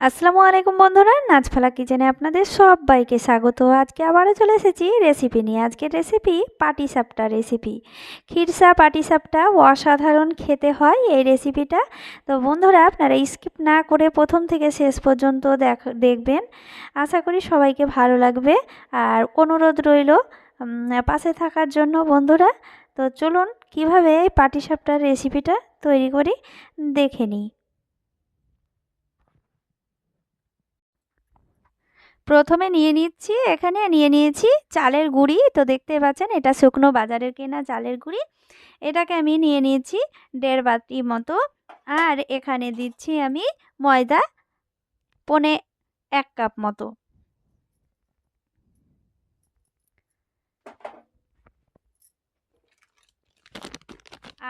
আসসালামু আলাইকুম বন্ধুরা নাচফালা কিচেনে আপনাদের সবাইকে স্বাগত। আজকে আবারও চলে এসেছি রেসিপি নিয়ে। আজকের রেসিপি পাটিসাপটা রেসিপি। খিরসা পাটিসাপটা অসাধারণ খেতে হয় এই রেসিপিটা। তো বন্ধুরা, আপনারা স্কিপ না করে প্রথম থেকে শেষ পর্যন্ত দেখ দেখবেন। আশা করি সবাইকে ভালো লাগবে। আর অনুরোধ রইল পাশে থাকার জন্য বন্ধুরা। তো চলুন, কীভাবে এই পাটিসাপটার রেসিপিটা তৈরি করি, দেখে নিই। প্রথমে নিয়ে নিচ্ছি, এখানে নিয়ে নিয়েছি চালের গুঁড়ি। তো দেখতে পাচ্ছেন, এটা শুকনো বাজারের কেনা চালের গুঁড়ি। এটাকে আমি নিয়ে নিয়েছি দেড় বাটি মতো। আর এখানে দিচ্ছি আমি ময়দা পনে এক কাপ মতো।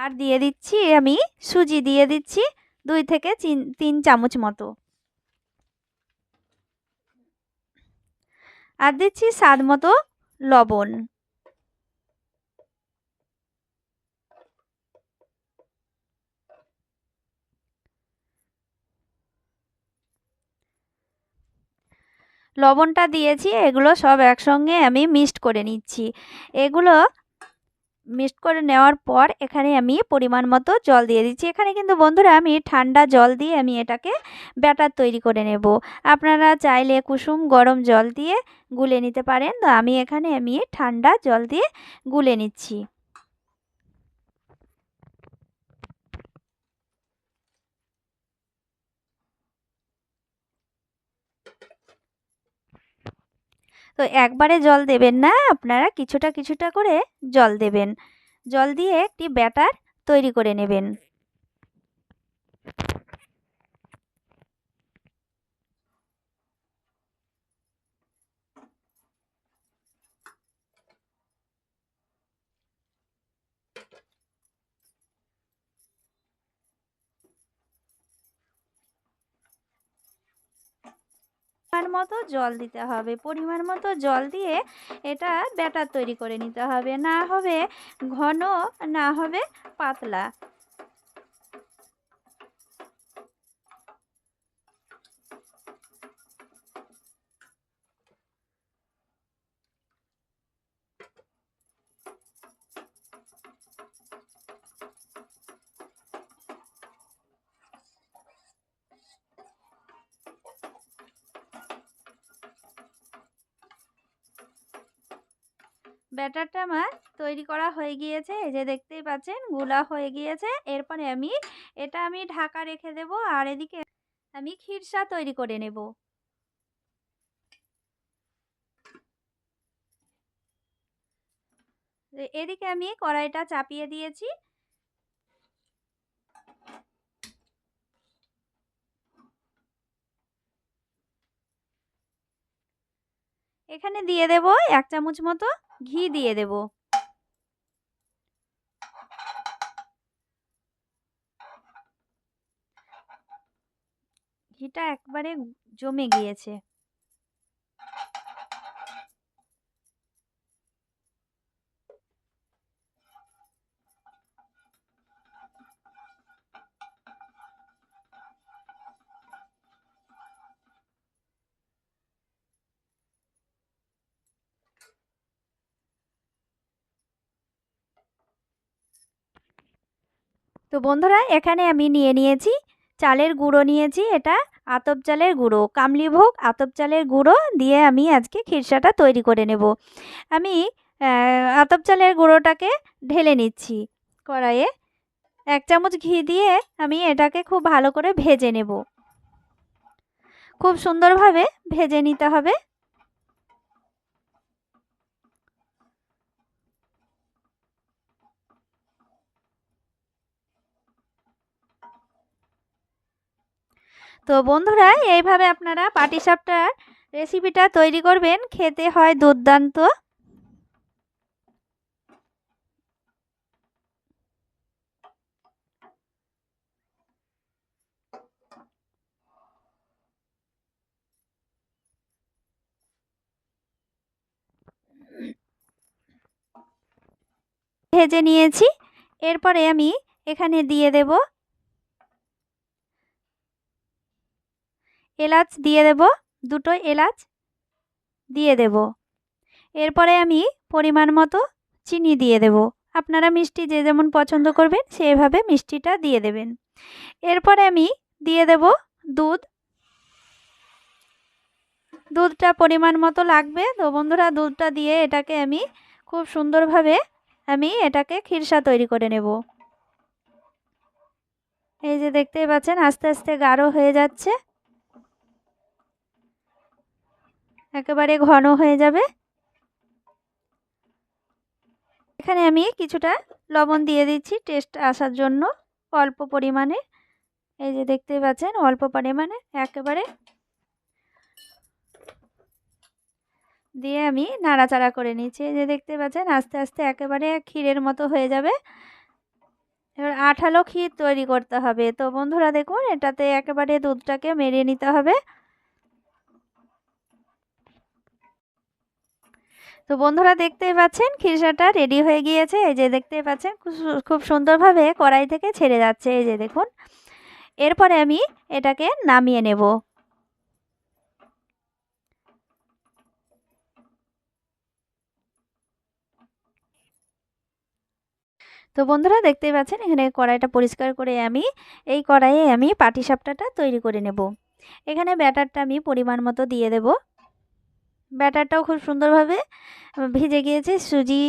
আর দিয়ে দিচ্ছি আমি সুজি দিয়ে দিচ্ছি দুই থেকে তিন চামচ মতো। আর দিচ্ছি স্বাদ মতো লবণ। লবণটা দিয়েছি, এগুলো সব একসঙ্গে আমি মিক্সড করে নিচ্ছি। এগুলো মিক্সড করে নেওয়ার পর এখানে আমি পরিমাণ মতো জল দিয়ে দিচ্ছি। এখানে কিন্তু বন্ধুরা আমি ঠান্ডা জল দিয়ে আমি এটাকে ব্যাটার তৈরি করে নেব। আপনারা চাইলে কুসুম গরম জল দিয়ে গুলে নিতে পারেন। তো আমি এখানে আমি ঠান্ডা জল দিয়ে গুলে নিচ্ছি। তো একবারে জল দেবেন না, আপনারা কিছুটা কিছুটা করে জল দেবেন। জল দিয়ে একটি ব্যাটার তৈরি করে নেবেন। মতো জল দিতে হবে। পরিমাণ মতো জল দিয়ে এটা ব্যাটার তৈরি করে নিতে হবে। না হবে ঘন, না হবে পাতলা। ব্যাটারটা আমার তৈরি করা হয়ে গিয়েছে। এই যে দেখতেই পাচ্ছেন, গুলা হয়ে গিয়েছে। এরপরে আমি এটা আমি ঢাকা রেখে দেব আর এদিকে আমি খিরসা তৈরি করে নেব। এদিকে আমি কড়াইটা চাপিয়ে দিয়েছি। এখানে দিয়ে দেব এক চামচ মতো ঘি দিয়ে দেব। ঘিটা একবারে জমে গিয়েছে। তো বন্ধুরা, এখানে আমি নিয়ে নিয়েছি চালের গুঁড়ো নিয়েছি, এটা আতপ চালের গুঁড়ো কামলিভোগ আতপ চালের গুঁড়ো দিয়ে আমি আজকে খিরসাটা তৈরি করে নেব। আমি আতপ চালের গুঁড়োটাকে ঢেলে নিচ্ছি কড়াইয়ে। এক চামচ ঘি দিয়ে আমি এটাকে খুব ভালো করে ভেজে নেব। খুব সুন্দরভাবে ভেজে নিতে হবে। তো বন্ধুরা, এইভাবে আপনারা পাটিসাপটার রেসিপিটা তৈরি করবেন। খেতে হয় দুর্দান্ত। ভেজে নিয়েছি। এরপরে আমি এখানে দিয়ে দেব এলাচ দিয়ে দেব, দুটো এলাচ দিয়ে দেব। এরপরে আমি পরিমাণ মতো চিনি দিয়ে দেব। আপনারা মিষ্টি যে যেমন পছন্দ করবেন, সেভাবে মিষ্টিটা দিয়ে দেবেন। এরপরে আমি দিয়ে দেব দুধ। দুধটা পরিমাণ মতো লাগবে। তো বন্ধুরা, দুধটা দিয়ে এটাকে আমি খুব সুন্দরভাবে আমি এটাকে খিরসা তৈরি করে নেব। এই যে দেখতেই পাচ্ছেন, আস্তে আস্তে গাঢ় হয়ে যাচ্ছে। একেবারে ঘন হয়ে যাবে। এখানে আমি কিছুটা লবণ দিয়ে দিচ্ছি টেস্ট আসার জন্য অল্প পরিমাণে। এই যে দেখতেই পাচ্ছেন, অল্প পরিমাণে একেবারে দিয়ে আমি নাড়াচাড়া করে নিচ্ছি। এই যে দেখতে পাচ্ছেন, আস্তে আস্তে একেবারে ক্ষীরের মতো হয়ে যাবে। এবার আঠালো ক্ষীর তৈরি করতে হবে। তো বন্ধুরা দেখুন, এটাতে একেবারে দুধটাকে মেরে নিতে হবে। তো বন্ধুরা দেখতেই পাচ্ছেন খিরসাটা রেডি হয়ে গিয়েছে। এই যে দেখতেই পাচ্ছেন খুব সুন্দরভাবে কড়াই থেকে ছেড়ে যাচ্ছে। এই যে দেখুন, এরপরে আমি এটাকে নামিয়ে নেব। তো বন্ধুরা দেখতেই পাচ্ছেন, এখানে কড়াইটা পরিষ্কার করে আমি, এই কড়াইয়ে আমি পাটিসাপটাটা তৈরি করে নেব। এখানে ব্যাটারটা আমি পরিমাণ মতো দিয়ে দেব। ব্যাটারটাও খুব সুন্দরভাবে ভিজে গিয়েছে। সুজি,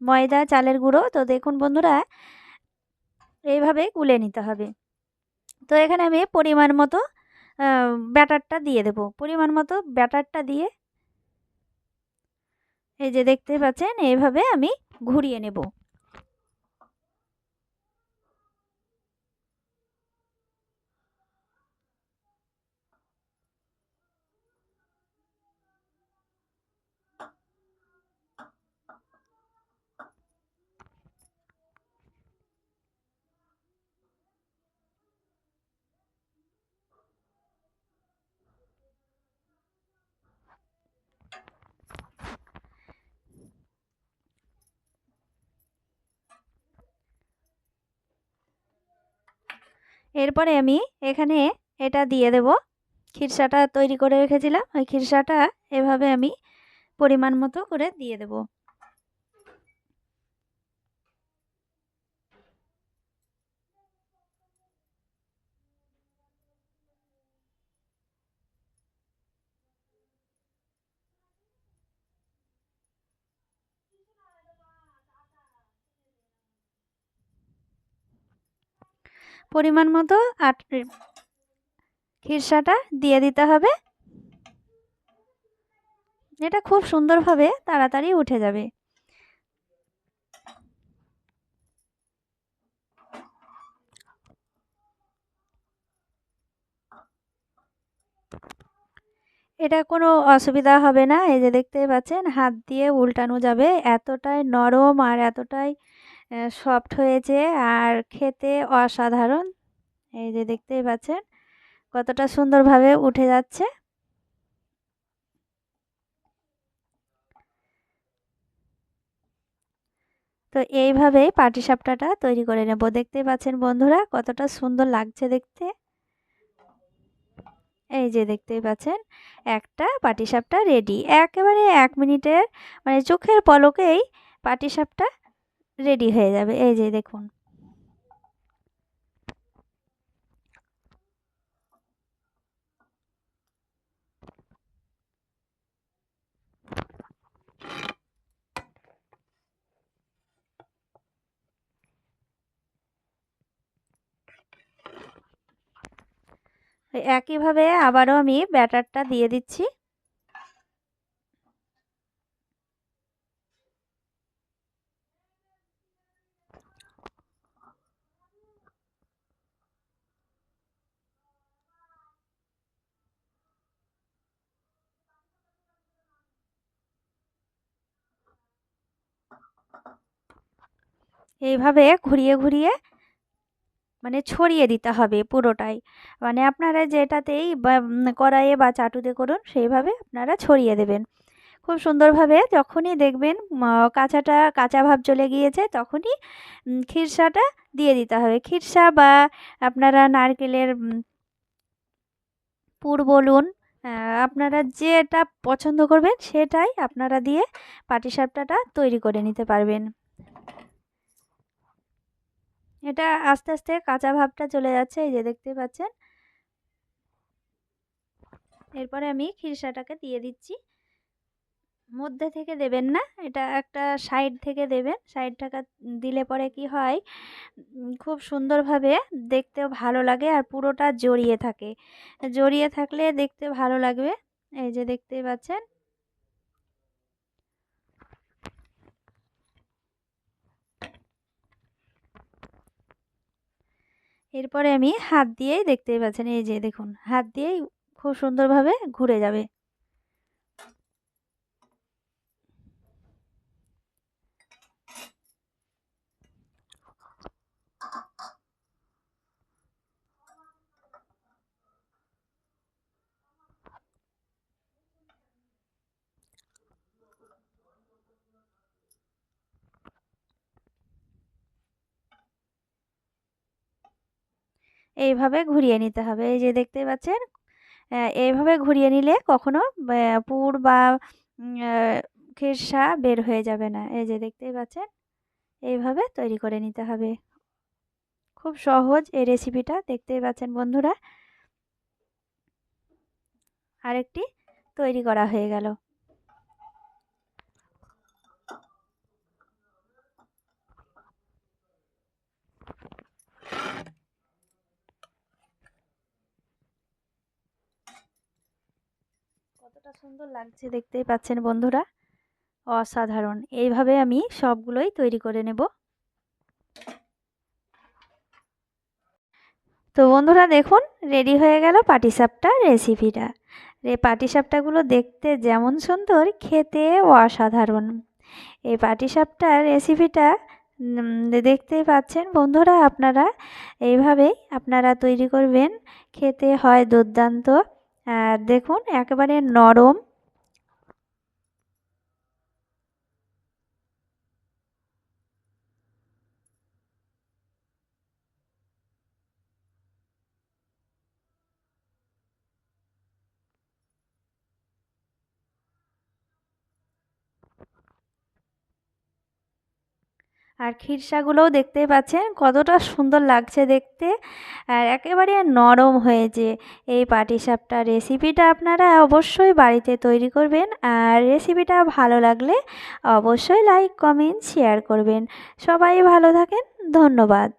ময়দা, চালের গুঁড়ো। তো দেখুন বন্ধুরা, এইভাবে গুলে নিতে হবে। তো এখানে আমি পরিমাণ মতো ব্যাটারটা দিয়ে দেব। পরিমাণ মতো ব্যাটারটা দিয়ে এই যে দেখতে পাচ্ছেন, এইভাবে আমি ঘুরিয়ে নেব। এরপরে আমি এখানে এটা দিয়ে দেব। খিরসাটা তৈরি করে রেখেছিলাম। ওই খিরসাটা এভাবে আমি পরিমাণ মতো করে দিয়ে দেব। পরিমাণ মতো আট খিরসাটা দিয়ে দিতে হবে। এটা খুব সুন্দরভাবে তাড়াতাড়ি উঠে যাবে। এটা কোনো অসুবিধা হবে না, এই যে দেখতে পাচ্ছেন, হাত দিয়ে উল্টানো যাবে। এতটাই নরম আর এতটাই সফট হয়েছে আর খেতে অসাধারণ। এই যে দেখতেই পাচ্ছেন, কতটা সুন্দরভাবে উঠে যাচ্ছে। তো এইভাবেই পাটিসাপটাটা তৈরি করে নেব। দেখতে পাচ্ছেন বন্ধুরা, কতটা সুন্দর লাগছে দেখতে। এই যে দেখতেই পাচ্ছেন, একটা পাটিসাপটা রেডি একেবারে এক মিনিটের মানে চোখের পলকেই পাটিসাপটা রেডি হয়ে যাবে। এই যে দেখুন। একইভাবে আবারও আমি ব্যাটারটা দিয়ে দিচ্ছি। এইভাবে ঘুরিয়ে ঘুরিয়ে মানে ছড়িয়ে দিতে হবে পুরোটাই। মানে আপনারা যেটাতেই কড়াইয়ে বা চাটুতে করুন, সেইভাবে আপনারা ছড়িয়ে দেবেন। খুব সুন্দরভাবে যখনই দেখবেন কাঁচাটা, কাঁচা ভাব চলে গিয়েছে, তখনই খিরসাটা দিয়ে দিতে হবে। খিরসা বা আপনারা নারকেলের পুর বলুন আপনারা যেটা পছন্দ করবেন, সেটাই আপনারা দিয়ে পাটিসাপটাটা তৈরি করে নিতে পারবেন। এটা আস্তে আস্তে কাঁচা ভাবটা চলে যাচ্ছে, এই যে দেখতে পাচ্ছেন। এরপরে আমি খিরসাটাকে দিয়ে দিচ্ছি। মধ্যে থেকে দেবেন না, এটা একটা সাইড থেকে দেবেন। সাইড টাকা দিলে পরে কি হয় খুব সুন্দরভাবে দেখতেও ভালো লাগে আর পুরোটা জড়িয়ে থাকে। জড়িয়ে থাকলে দেখতে ভালো লাগবে। এই যে দেখতেই পাচ্ছেন এরপরে আমি হাত দিয়েই দেখতেই পাচ্ছেন, এই যে দেখুন, হাত দিয়েই খুব সুন্দরভাবে ঘুরে যাবে। এইভাবে ঘুরিয়ে নিতে হবে। এই যে দেখতে পাচ্ছেন এইভাবে ঘুরিয়ে নিলে কখনো পুর বা খেরসা বের হয়ে যাবে না। এই যে দেখতেই পাচ্ছেন, এইভাবে তৈরি করে নিতে হবে। খুব সহজ এই রেসিপিটা দেখতেই পাচ্ছেন বন্ধুরা। আরেকটি তৈরি করা হয়ে গেল। কতটা সুন্দর লাগছে দেখতেই পাচ্ছেন বন্ধুরা। অসাধারণ। এইভাবে আমি সবগুলোই তৈরি করে নেব। তো বন্ধুরা দেখুন, রেডি হয়ে গেল পাটিসাপটা রেসিপিটা। এই পাটিসাপটাগুলো দেখতে যেমন সুন্দর, খেতে অসাধারণ। এই পাটিসাপটার রেসিপিটা দেখতেই পাচ্ছেন বন্ধুরা আপনারা। এইভাবেই আপনারা তৈরি করবেন। খেতে হয় দুর্দান্ত। দেখুন একেবারে নরম আর খিরসাগুলোও দেখতে পাচ্ছেন কতটা সুন্দর লাগছে দেখতে। আর একেবারে নরম হয়েছে এই পাটিসাপটা রেসিপিটা আপনারা অবশ্যই বাড়িতে তৈরি করবেন। আর রেসিপিটা ভালো লাগলে অবশ্যই লাইক কমেন্ট শেয়ার করবেন। সবাই ভালো থাকেন, ধন্যবাদ।